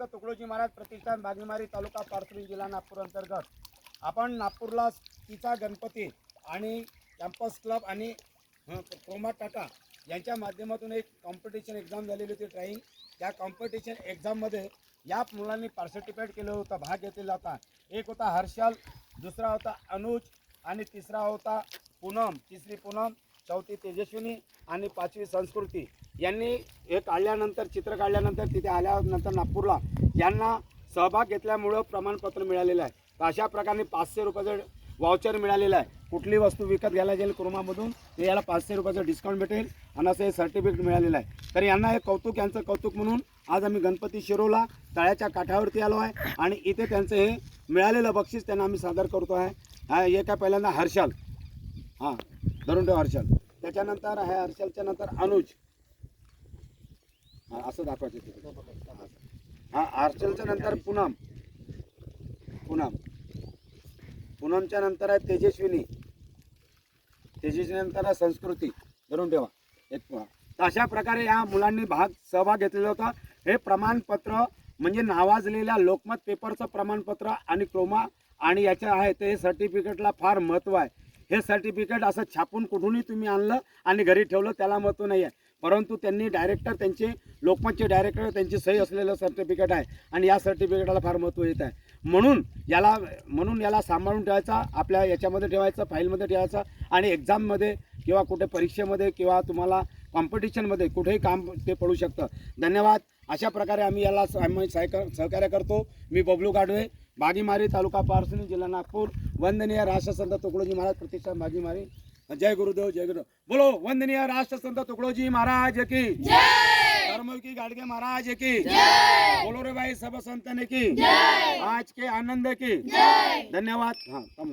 राष्ट्रसंत तुकडोजी महाराज प्रतिष्ठान बागेमारी तालुका पारसुरी जिल्हा नागपूर अंतर्गत. आपण नागपूरला तिचा गणपती आणि कॅम्पस क्लब आणि क्रोमा टाटा यांच्या माध्यमातून एक कॉम्पिटिशन एक्झाम झालेली होती ट्राईंग त्या कॉम्पिटिशन एक्झाममध्ये या मुलांनी पार्टिसिपेट केलं होतं भाग घेतलेला होता. एक होता हर्षल दुसरा होता अनुज आणि तिसरा होता पूनम तिसरी पूनम. चौथी तेजस्विनी आणि पाचवी संस्कृती यांनी हे काढल्यानंतर चित्र काढल्यानंतर तिथे आल्यानंतर नागपूरला यांना सहभाग घेतल्यामुळं प्रमाणपत्र मिळालेलं आहे. तर अशा प्रकारे पाचशे रुपयाचं वाउचर मिळालेलं आहे. कुठली वस्तू विकत घ्यायला जाईल क्रोमामधून ते याला पाचशे रुपयाचं डिस्काउंट भेटेल आणि असं हे सर्टिफिकेट मिळालेलं आहे. तर यांना हे कौतुक यांचं कौतुक म्हणून आज आम्ही गणपती शिरोला तळ्याच्या काठावरती आलो आहे आणि इथे त्यांचं हे मिळालेलं बक्षीस त्यांना आम्ही सादर करतो आहे. हा एक आहे पहिल्यांदा हर्षल. हां धरून ठेव हर्षल. त्याच्यानंतर आहे हर्षलच्या नंतर अनुज. हा, असं दाखवायचं तिथे. हा हर्षलच्या नंतर पूनम. पूनम. पूनमच्या नंतर आहे तेजस्विनी. तेजस्वी नंतर आहे संस्कृती. धरून ठेवा. एक पुन्हा तर अशा प्रकारे या मुलांनी भाग सहभाग घेतलेला होता. हे प्रमाणपत्र म्हणजे नावाजलेल्या लोकमत पेपरचं प्रमाणपत्र आणि क्रोमा आणि याच्या आहे ते सर्टिफिकेटला फार महत्त्व आहे. हे सर्टिफिकेट असं छापून कुठूनही तुम्ही आणलं आणि घरी ठेवलं त्याला महत्त्व नाही आहे परंतु त्यांनी डायरेक्टर त्यांचे लोकमतचे डायरेक्टर त्यांची सही असलेलं सर्टिफिकेट आहे आणि या सर्टिफिकेटला फार महत्त्व येत आहे. म्हणून याला म्हणून याला सांभाळून ठेवायचा आपल्या याच्यामध्ये ठेवायचं फाईलमध्ये ठेवायचं आणि एक्झाममध्ये किंवा कुठे परीक्षेमध्ये किंवा तुम्हाला कॉम्पिटिशनमध्ये कुठेही काम ते पडू शकतं. धन्यवाद. अशा प्रकारे आम्ही याला आम्ही सहकार सहकार्य करतो. मी बबलू गाडवे. बागीमारी तालुका पारसणी जिल्हा नागपूर. वंदनीय राष्ट्रसंत तुकडोजी महाराज प्रतिष्ठान बागीमारी जय गुरुदेव जय गुरुदेव. बोलो वंदनीय राष्ट्रसंत तुकडोजी महाराज की. धर्म की गाडगे महाराज की. बोलो रे भाई सब संतन की. आज के आनंद की. धन्यवाद. हाँ